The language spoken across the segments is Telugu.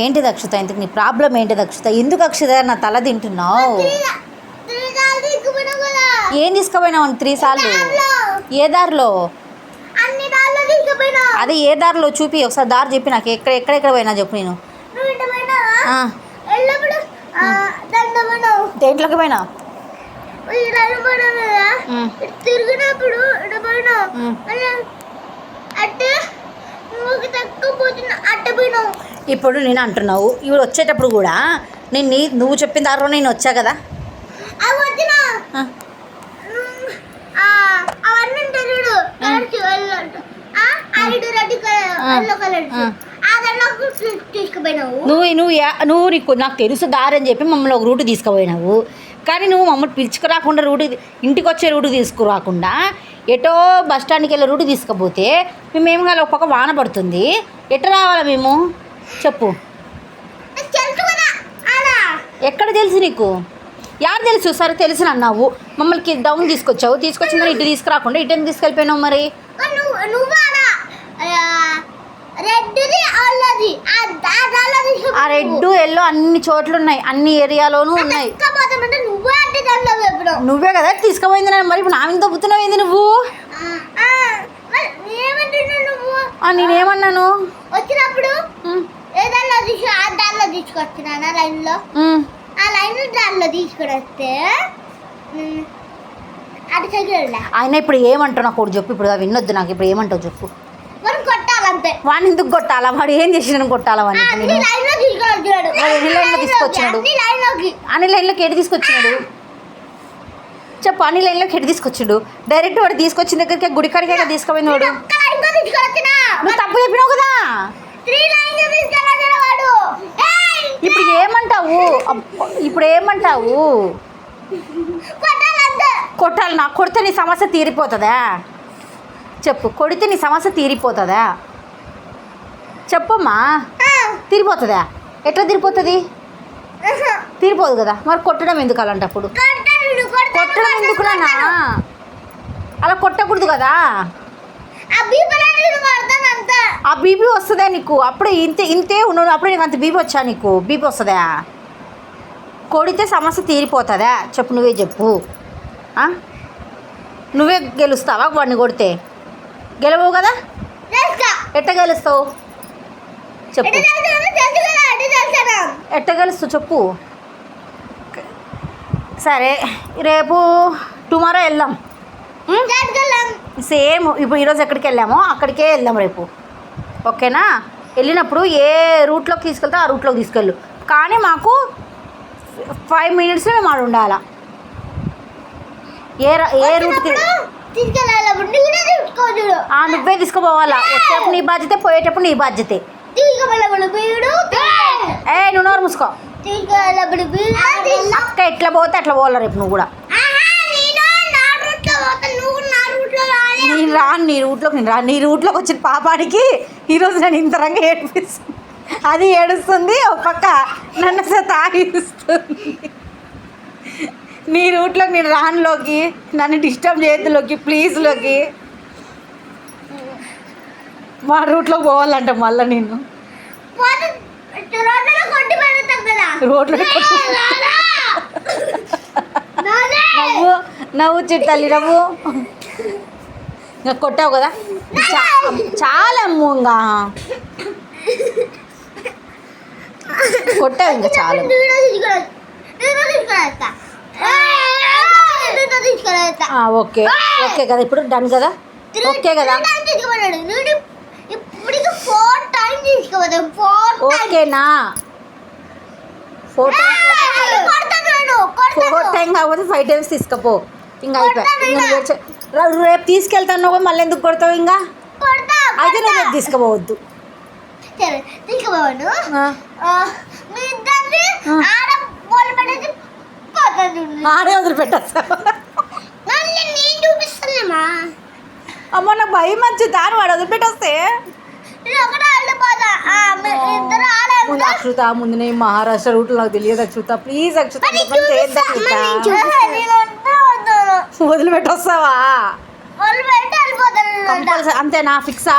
ఏంటి దక్షత ఇంతకు నీ ప్రాబ్లం ఏంటి దక్షత ఎందుకు అక్షత నా తల తింటున్నావు? త్రికాలు తీసుకుపోయినావు కదా ఏం తీసుకుపోయినావు త్రీ సార్లు? ఏ దారిలో? అది ఏ దారిలో చూపి ఒకసారి దారి చెప్పి నాకు ఎక్కడ ఎక్కడెక్కడ పోయినా చెప్పు నేను. దేంట్లోకి పోయినా? తిరిగినప్పుడు అంటే అట్టే తక్కువ పోతున్నా అట్ట పోయినావు. ఇప్పుడు నేను అంటున్నావు ఇవి వచ్చేటప్పుడు కూడా నేను నీ నువ్వు చెప్పిన దారిలో నేను వచ్చా కదా? నువ్వు నువ్వు నువ్వు నీకు నాకు తెలుసు దారి అని చెప్పి మమ్మల్ని ఒక రూట్ తీసుకుపోయినావు. కానీ నువ్వు మమ్మల్ని పిలుచుకురాకుండా రూట్ ఇంటికి వచ్చే రూట్ తీసుకురాకుండా ఎటో బస్ స్టాండ్కి వెళ్ళే రూట్ తీసుకుపోతే మేమేం కాదు ఒక పక్క వాన పడుతుంది. ఎట్ట రావాలా మేము? చెప్పు. ఎక్కడ తెలుసు నీకు? యారు తెలుసు? సరే తెలుసు అన్నావు. మమ్మల్ని డౌన్ తీసుకొచ్చావు. తీసుకొచ్చిన ఇటు తీసుకురాకుండా ఇటు ఎందుకు తీసుకెళ్ళిపోయినావు మరి? ఆ. రెడ్ ఎల్లో అన్ని చోట్ల ఉన్నాయి అన్ని ఏరియాలోనూ ఉన్నాయి. నువ్వే కదా తీసుకుపోయింది మరి ఇప్పుడు నా మీద దొబ్బుతున్నావు ఏంది నువ్వు? నేనేమన్నాను? వచ్చినప్పుడు తీసుకు ఆ దానిలో తీసుకొచ్చినానా లైన్లో. ఉమ్. ఆ లైన్ దానిలో తీసుకుని వస్తే అటు సైకిల్ ఆయన ఇప్పుడు ఏమంటావు నాకు ఒకటి చెప్పు ఇప్పుడు అవి వినొద్దు నాకు ఇప్పుడు ఏమంటావు చెప్పు. మనం కొట్టాలంతే. వాడిని ఎందుకు కొట్టాలా? వాడు ఏం చేసిన కొట్టాలా వాడిని? అన్ని ఎన్ని లైన్లో తీసుకొచ్చినాడు? అన్ని లైన్లోకి అన్ని లైన్లోకి ఎటు తీసుకొచ్చినాడు? చెప్పు అన్ని లైన్లోకి ఎటు తీసుకొచ్చిండు? డైరెక్ట్ వాడు తీసుకొచ్చిన దగ్గరికి గుడికాడికే కదా తీసుకుపోయింది వాడు నువ్వు తప్పు చెప్పినావు కదా? త్రీ లైన్లో తీసుకొని వచ్చాడు వాడు ఏయ్! ఇప్పుడు ఏమంటావు? ఇప్పుడు ఏమంటావు? కొట్టాలి నాకు కొడితే నీ సమస్య తీరిపోతుందా? చెప్పు కొడితే నీ సమస్య తీరిపోతుందా? చెప్పమ్మా. తీరిపోతుందా? ఎట్లా తీరిపోతుంది. తీరిపోదు కదా. మరి కొట్టడం ఎందుకు అలాంటప్పుడు? కొట్టాడు ఎందుకు? నాన్న. అలా కొట్టకూడదు కదా. ఆ బీపీ వస్తుందా నీకు. అప్పుడే ఇంతే ఇంతే ఉన్నాడు అప్పుడే నీకు అంత బీపీ వచ్చా నీకు? బీపీ వస్తుందా? కొడితే సమస్య తీరిపోతుందా? చెప్పు నువ్వే చెప్పు? నువ్వే గెలుస్తావా వాడిని కొడితే? గెలవవు కదా? ఎట్ట గెలుస్తావు? చెప్పు. ఎట్ట గెలుస్తావు చెప్పు. సరే రేపు టుమారో వెళ్దాం? సేమ్ ఇప్పుడు ఈరోజు ఎక్కడికి వెళ్ళామో అక్కడికే వెళ్దాం రేపు. ఓకేనా? వెళ్ళినప్పుడు ఏ రూట్లోకి తీసుకెళ్తే ఆ రూట్లోకి తీసుకెళ్ళు. కానీ మాకు ఫైవ్ మినిట్స్లో మేము ఆడ ఉండాలా? ఏ ఏ రూట్కి తీసుకెళ్ళాలప్పుడు నువ్వు తీసుకుపోవాలా? వచ్చేటప్పుడు నీ బాధ్యతే పోయేటప్పుడు నీ బాధ్యతే. ఏ నువ్వు నోరు మూసుకో. అక్క ఎట్లా పోతే అట్లా పోవాలా రేపు నువ్వు కూడా. నేను రాను నీ రూట్లోకి నేను రాను. నీ రూట్లోకి వచ్చిన పాపానికి ఈరోజు నేను ఇంత రంగా ఏడిపిస్తుంది. అది ఏడుస్తుంది ఒక పక్క నన్ను తాగిస్తుంది నీ రూట్లోకి నేను రానులోకి నన్ను డిస్టర్బ్ చేయద్దులోకి ప్లీజ్లోకి. మా రూట్లోకి పోవాలంట మళ్ళీ నేను రోడ్లో. నవ్వు నవ్వు చిట్టు తల్లి నవ్వు. ఇంకా కొట్టావు కదా? చాలా అమ్ము ఇంకా కొట్టావు ఇంకా చాలా. ఓకే. ఓకే కదా ఇప్పుడు డన్ కదా? ఓకే కదా? ఓకేనా? ఫోర్ టైమ్స్ ఫోర్ టైం కాకపోతే ఫైవ్ టైమ్స్ తీసుకపో. ఇంకా అయిపోయి. నువ్వు రేపు తీసుకెళ్తాను కూడా మళ్ళీ ఎందుకు కొడతావు ఇంకా అయితే నువ్వు రేపు తీసుకుపోవద్దు. ఆ. ఆడ వదిలిపెట్టేస్తావు అమ్మ నాకు భయం మంచి దాని వాడు వదిలిపెట్టేస్తే. ముందు అక్షుత ముందు నేను మహారాష్ట్ర రూట్లో నాకు తెలియదు అక్షుత. ప్లీజ్ అక్షుత వదిలిపెట్టొస్తావా? వాళ్ళు పెట్టి. కంపల్సరీ అంతేనా ఫిక్సా?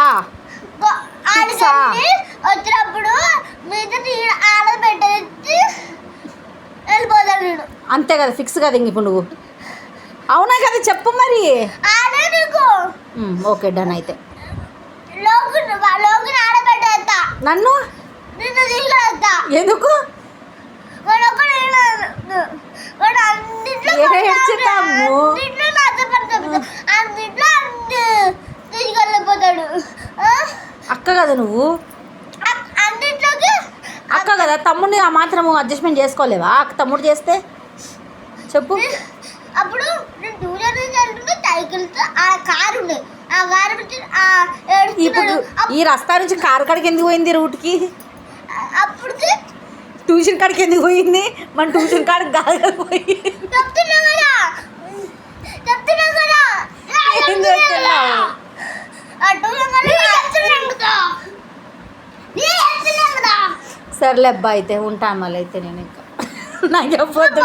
వచ్చినప్పుడు అంతే కదా ఫిక్స్ కదా ఇంక ఇప్పుడు నువ్వు. అవునా కదా చెప్పు మరి. ఓకే డన్ అయితే. నన్ను? ఎందుకు? ఏడ్చుతాము. అక్క కదా నువ్వు? అక్క కదా? తమ్ముడిని ఆ మాత్రం అడ్జస్ట్మెంట్ చేసుకోలేవా? అక్క తమ్ముడు చేస్తే? చెప్పు. అప్పుడు నేను సైకిల్తో ఆ కారు ఆ ఇప్పుడు ఈ రస్తా నుంచి కారు కాడికి ఎందుకు పోయింది రూట్కి? అప్పటికి ట్యూషన్ కాడికి ఎందుకు పోయింది? మన ట్యూషన్ కాడికి కాదు కదా ఏం చేస్తున్నావు? సర్లే అబ్బా అయితే ఉంటాను మళ్ళీ అయితే నేను ఇంకా. నాకు చెప్పొద్దు